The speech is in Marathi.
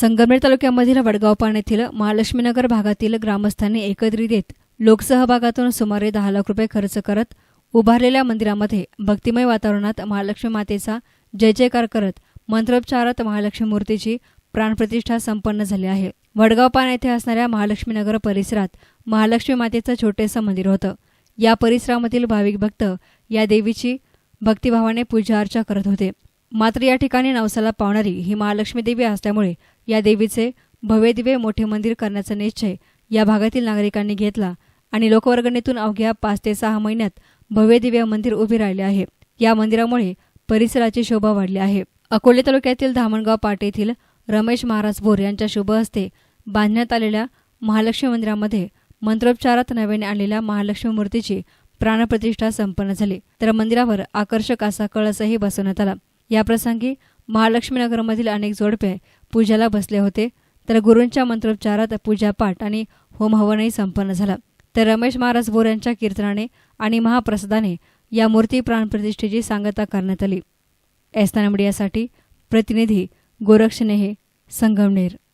संगमेर तालुक्यामधील वडगाव येथील महालक्ष्मीनगर भागातील ग्रामस्थांनी एकत्रित येत लोकसहभागातून सुमारे दहा लाख रुपये खर्च करत उभारलेल्या मंदिरामध्ये भक्तिमय वातावरणात महालक्ष्मी मातेचा जय जयकार करत मंत्रोपचारात महालक्ष्मी मूर्तीची प्राणप्रतिष्ठा संपन्न झाली आहे. वडगाव पाण येथे असणाऱ्या महालक्ष्मीनगर परिसरात महालक्ष्मी मातेचं छोटेसं मंदिर होतं. या परिसरामधील भाविक भक्त या देवीची भक्तिभावाने पूजा अर्चा करत होते. मात्र या ठिकाणी नवसाला पावणारी ही महालक्ष्मी देवी असल्यामुळे या देवीचे भव्यदिव्य मोठे मंदिर करण्याचा निश्चय या भागातील नागरिकांनी घेतला आणि लोकवर्गणीतून अवघ्या पाच ते सहा महिन्यात भव्यदिव्य मंदिर उभे राहिले आहे. या मंदिरामुळे परिसराची शोभा वाढली आहे. अकोले तालुक्यातील धामणगाव पाट येथील रमेश महाराज भोर यांच्या शुभ हस्ते बांधण्यात आलेल्या महालक्ष्मी मंदिरामध्ये मंत्रोपचारात नव्याने आणलेल्या महालक्ष्मी मूर्तीची प्राणप्रतिष्ठा संपन्न झाली. तर मंदिरावर आकर्षक असा कळसही बसवण्यात आला. याप्रसंगी महालक्ष्मीनगरमधील अनेक जोडपे पूजाला बसले होते. तर गुरूंच्या मंत्रोपचारात पूजापाठ आणि होमहवनही संपन्न झाला. तर रमेश महाराज बोर यांच्या कीर्तनाने आणि महाप्रसादाने या मूर्ती प्राणप्रतिष्ठेची सांगता करण्यात आली. एस्ताना मीडियासाठी प्रतिनिधी गोरक्षनेहे संगमनेर.